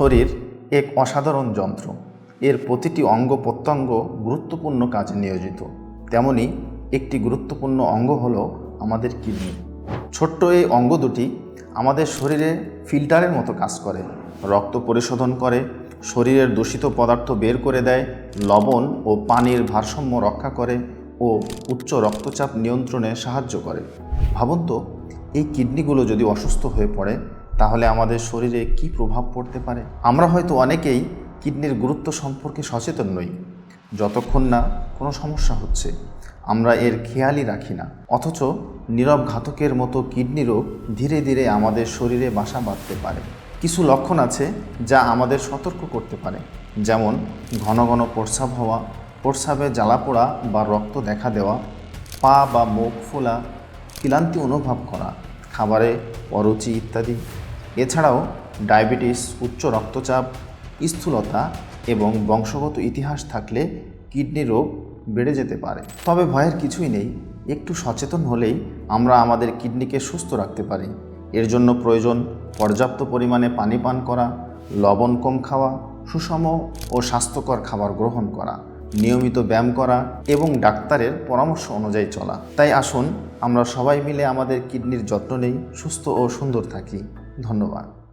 শরীর এক অসাধারণ যন্ত্র। এর প্রতিটি অঙ্গ প্রত্যঙ্গ গুরুত্বপূর্ণ কাজে নিয়োজিত। তেমনি একটি গুরুত্বপূর্ণ অঙ্গ হল আমাদের কিডনি। ছোট্ট এই অঙ্গ দুটি আমাদের শরীরে ফিল্টারের মতো কাজ করে, রক্ত পরিশোধন করে, শরীরের দূষিত পদার্থ বের করে দেয়, লবণ ও পানির ভারসাম্য রক্ষা করে ও উচ্চ রক্তচাপ নিয়ন্ত্রণে সাহায্য করে। ভাবুন তো, এই কিডনিগুলো যদি অসুস্থ হয়ে পড়ে তাহলে আমাদের শরীরে কি প্রভাব পড়তে পারে? আমরা হয়তো অনেকেই কিডনির গুরুত্ব সম্পর্কে সচেতন নই। যতক্ষণ না কোনো সমস্যা হচ্ছে, আমরা এর খেয়ালই রাখি না। অথচ নীরব ঘাতকের মতো কিডনি রোগ ধীরে ধীরে আমাদের শরীরে বাসা বাঁধতে পারে। কিছু লক্ষণ আছে যা আমাদের সতর্ক করতে পারে। যেমন ঘন ঘন প্রস্রাব হওয়া, প্রস্রাবে জ্বালা পোড়া বা রক্ত দেখা দেওয়া, পা বা মুখ ফোলা, ক্লান্তি অনুভব করা, খাবারে অরুচি ইত্যাদি। এছাড়াও ডায়াবেটিস, উচ্চ রক্তচাপ, স্থূলতা এবং বংশগত ইতিহাস থাকলে কিডনি রোগ বেড়ে যেতে পারে। তবে ভয়ের কিছুই নেই, একটু সচেতন হলেই আমরা আমাদের কিডনিকে সুস্থ রাখতে পারি। এর জন্য প্রয়োজন পর্যাপ্ত পরিমাণে পানি পান করা, লবণ কম খাওয়া, সুষম ও স্বাস্থ্যকর খাবার গ্রহণ করা, নিয়মিত ব্যায়াম করা এবং ডাক্তারের পরামর্শ অনুযায়ী চলা। তাই আসুন, আমরা সবাই মিলে আমাদের কিডনির যত্ন নেই, সুস্থ ও সুন্দর থাকি। ধন্যবাদ।